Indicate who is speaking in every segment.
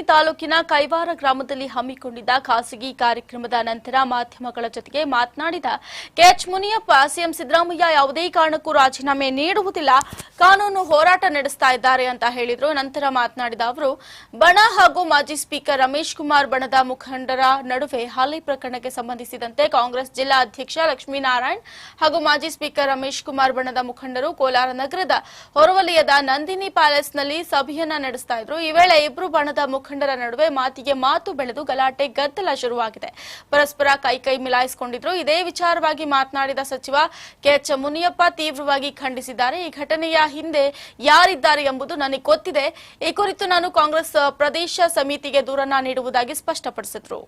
Speaker 1: ಚಿಂತಾಮಣಿ ತಾಲೂಕಿನ ಕೈವಾರ ಗ್ರಾಮದಲ್ಲಿ ಹಮ್ಮಿಕೊಂಡಿದ್ದ ಖಾಸಗಿ ಕಾರ್ಯಕ್ರಮದ ನಂತರ ಮಾಧ್ಯಮಗಳ ಜೊತೆಗೆ ಮಾತನಾಡಿದ ಕೆಎಚ್ ಮುನಿಯಪ್ಪ, ಸಿಎಂ ಸಿದ್ದರಾಮಯ್ಯ ಯಾವುದೇ ಕಾರಣಕ್ಕೂ ರಾಜೀನಾಮೆ ನೀಡುವುದಿಲ್ಲ, ಕಾನೂನು ಹೋರಾಟ ನಡೆಸ್ತಾ ಇದ್ದಾರೆ ಅಂತ ಹೇಳಿದ್ರು. ನಂತರ ಮಾತನಾಡಿದ ಅವರು, ಬಣ ಹಾಗೂ ಮಾಜಿ ಸ್ಪೀಕರ್ ರಮೇಶ್ ಕುಮಾರ್ ಬಣದ ಮುಖಂಡರ ನಡುವೆ ಹಾಲಿ ಪ್ರಕರಣಕ್ಕೆ ಸಂಬಂಧಿಸಿದಂತೆ ಕಾಂಗ್ರೆಸ್ ಜಿಲ್ಲಾ ಅಧ್ಯಕ್ಷ ಲಕ್ಷ್ಮೀನಾರಾಯಣ್ ಹಾಗೂ ಮಾಜಿ ಸ್ಪೀಕರ್ ರಮೇಶ್ ಕುಮಾರ್ ಬಣದ ಮುಖಂಡರು ಕೋಲಾರ ನಗರದ ಹೊರವಲಯದ ನಂದಿನಿ ಪ್ಯಾಲೇಸ್ನಲ್ಲಿ ಸಭೆಯನ್ನ ನಡೆಸ್ತಾ ಇದ್ರು. ಈ ವೇಳೆ ಇಬ್ರು ಬಣದ ಮುಖಂಡರ ನಡುವೆ ಮಾತಿಗೆ ಮಾತು ಬೆಳೆದು ಗಲಾಟೆ ಗದ್ದಲ ಶುರುವಾಗಿದೆ. ಪರಸ್ಪರ ಕೈಕೈ ಮಿಲಾಯಿಸಿಕೊಂಡಿದ್ರು. ಇದೇ ವಿಚಾರವಾಗಿ ಮಾತನಾಡಿದ ಸಚಿವ ಕೆಎಚ್ ಮುನಿಯಪ್ಪ ತೀವ್ರವಾಗಿ ಖಂಡಿಸಿದ್ದಾರೆ. ಈ ಘಟನೆಯ ಹಿಂದೆ ಯಾರಿದ್ದಾರೆ ಎಂಬುದು ನನಗೆ ಗೊತ್ತಿದೆ. ಈ ಕುರಿತು ನಾನು ಕಾಂಗ್ರೆಸ್ ಪ್ರದೇಶ ಸಮಿತಿಗೆ ದೂರನ್ನ ನೀಡುವುದಾಗಿ ಸ್ಪಷ್ಟಪಡಿಸಿದ್ರು.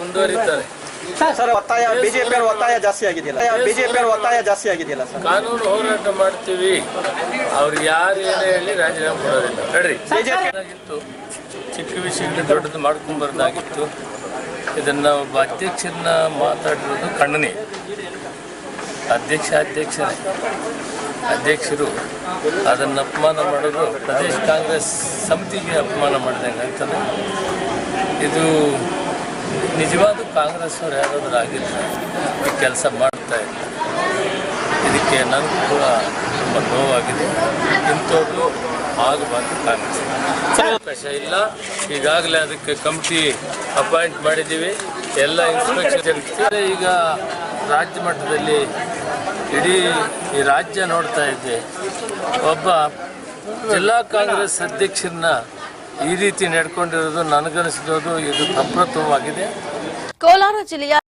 Speaker 2: ಮುಂದುವರಿತಾರೆ.
Speaker 3: ಸರ್ ಒತ್ತಾಯ ಬಿಜೆಪಿ ಒತ್ತಾಯ ಜಾಸ್ತಿ ಆಗಿದೆಯಲ್ಲ? ಬಿಜೆಪಿ ಒತ್ತಾಯ ಜಾಸ್ತಿ ಆಗಿದೆಯಲ್ಲ ಸರ್?
Speaker 2: ಕಾನೂನು ಹೋರಾಟ ಮಾಡ್ತೀವಿ. ಅವ್ರು ಯಾರು ಏನೇ ಹೇಳಿ ರಾಜೀನಾಮೆ ಕೊಡೋದಿಲ್ಲ. ನಡ್ರಿ. ಚಿಕ್ಕ ವಿಷಯಗಳು ದೊಡ್ಡದು ಮಾಡ್ಕೊಂಬರ್ದಾಗಿತ್ತು. ಇದನ್ನ ಒಬ್ಬ ಅಧ್ಯಕ್ಷರನ್ನ ಮಾತಾಡಿರೋದು ಖಂಡನೆ ಅಧ್ಯಕ್ಷ ಅಧ್ಯಕ್ಷರೇ. ಅಧ್ಯಕ್ಷರು ಅದನ್ನು ಅಪಮಾನ ಮಾಡೋದು ಪ್ರದೇಶ ಕಾಂಗ್ರೆಸ್ ಸಮಿತಿಗೆ ಅಪಮಾನ ಮಾಡಿದಂಗೆ ಅಂತಂದರೆ ಇದು ನಿಜವಾದ ಕಾಂಗ್ರೆಸ್ ಅವರು ಯಾರಾದರೂ ಆಗಿಲ್ಲ ಈ ಕೆಲಸ ಮಾಡ್ತಾ ಇಲ್ಲ ಇದಕ್ಕೆ ನನಗೂ ಕೂಡ ತುಂಬ ನೋವಾಗಿದೆ. ಇಂಥವ್ರು ಆಗಬಾರ್ದು ಕಾಂಗ್ರೆಸ್. ಅವಕಾಶ ಇಲ್ಲ. ಈಗಾಗಲೇ ಅದಕ್ಕೆ ಕಮಿಟಿ ಅಪಾಯಿಂಟ್ ಮಾಡಿದ್ದೀವಿ. ಎಲ್ಲ ಇನ್ಸ್ಪೆಕ್ಷನ್ ಈಗ ರಾಜ್ಯ ಮಟ್ಟದಲ್ಲಿ ಇಡೀ ಈ ರಾಜ್ಯ ನೋಡ್ತಾ ಇದ್ದೆ ಒಬ್ಬ ಜಿಲ್ಲಾ ಕಾಂಗ್ರೆಸ್ ಅಧ್ಯಕ್ಷರನ್ನ ಈ ರೀತಿ ನಡ್ಕೊಂಡಿರೋದು ನನಗನಿಸಿರೋದು ಇದು ಅಪ್ರತವಾಗಿದೆ.
Speaker 1: ಕೋಲಾರ ಜಿಲ್ಲೆಯ